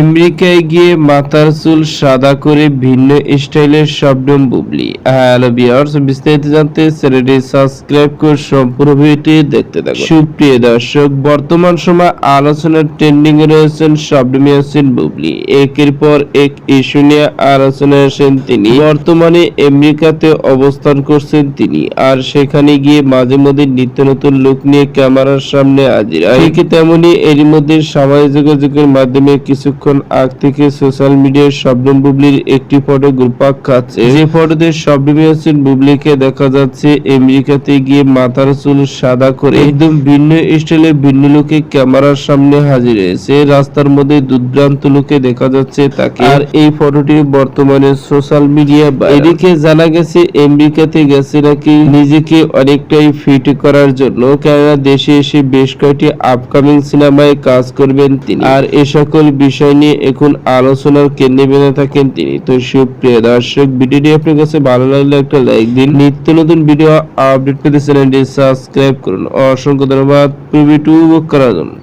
আমেরিকায় গিয়ে মাথার চুল সাদা করে ভিন্ন স্টাইলের শবনম বুবলি। হ্যালো বিয়ার্স বিস্তারিত জানতে চ্যানেলটি সাবস্ক্রাইব করে সম্পূর্ণ ভিডিওটি দেখতে থাকুন। সুপ্রিয় দর্শক, বর্তমান সময় আলোচনার ট্রেন্ডিং এ রয়েছেন ইয়াসিন বুবলি। একের পর এক ইস্যু নিয়ে আলোচনায় আসেন তিনি। বর্তমানে আমেরিকাতে অবস্থান করছেন তিনি আর সেখানে গিয়ে মাঝে মধ্যে নিত্য নতুন লুক নিয়ে ক্যামেরার সামনে হাজির ঠিক তেমনি এরই মধ্যে সামাজিক যোগাযোগের মাধ্যমে কিছুক্ষণ আগ থেকে সোশ্যাল মিডিয়ায় শবনম বুবলির একটি ফটো ঘুরপাক খাচ্ছে। যে ফটোতে শবনম ইয়াসিন বুবলিকে দেখা যাচ্ছে আমেরিকাতে গিয়ে মাথার চুল সাদা করে একদম ভিন্ন স্টাইলে ভিন্ন লুকে ক্যামেরার সামনে হাজির হয়েছে। রাস্তার মধ্যে দুর্দান্ত লুকে দেখা যাচ্ছে তাকে। আর এই ফটোটি বর্তমানে সোশ্যাল মিডিয়া এদিকে জানা গেছে আমেরিকাতে গেছে নাকি নিজেকে অনেকটাই ফিট করার জন্য। কেননা দেশে এসে বেশ কয়েকটি আপকামিং সিনেমায় কাজ করবেন তিনি। আর এ সকল বিষয় নিয়ে এখন আলোচনার কেন্দ্রে বেঁধে থাকেন তিনি। তো সুপ্রিয় দর্শক, ভিডিওটি আপনার কাছে ভালো লাগলে একটা লাইক দিন। নিত্য নতুন ভিডিও আপডেট পেতে চ্যানেলটি সাবস্ক্রাইব করুন। অসংখ্য ধন্যবাদ। প্রিভিউ করার জন্য।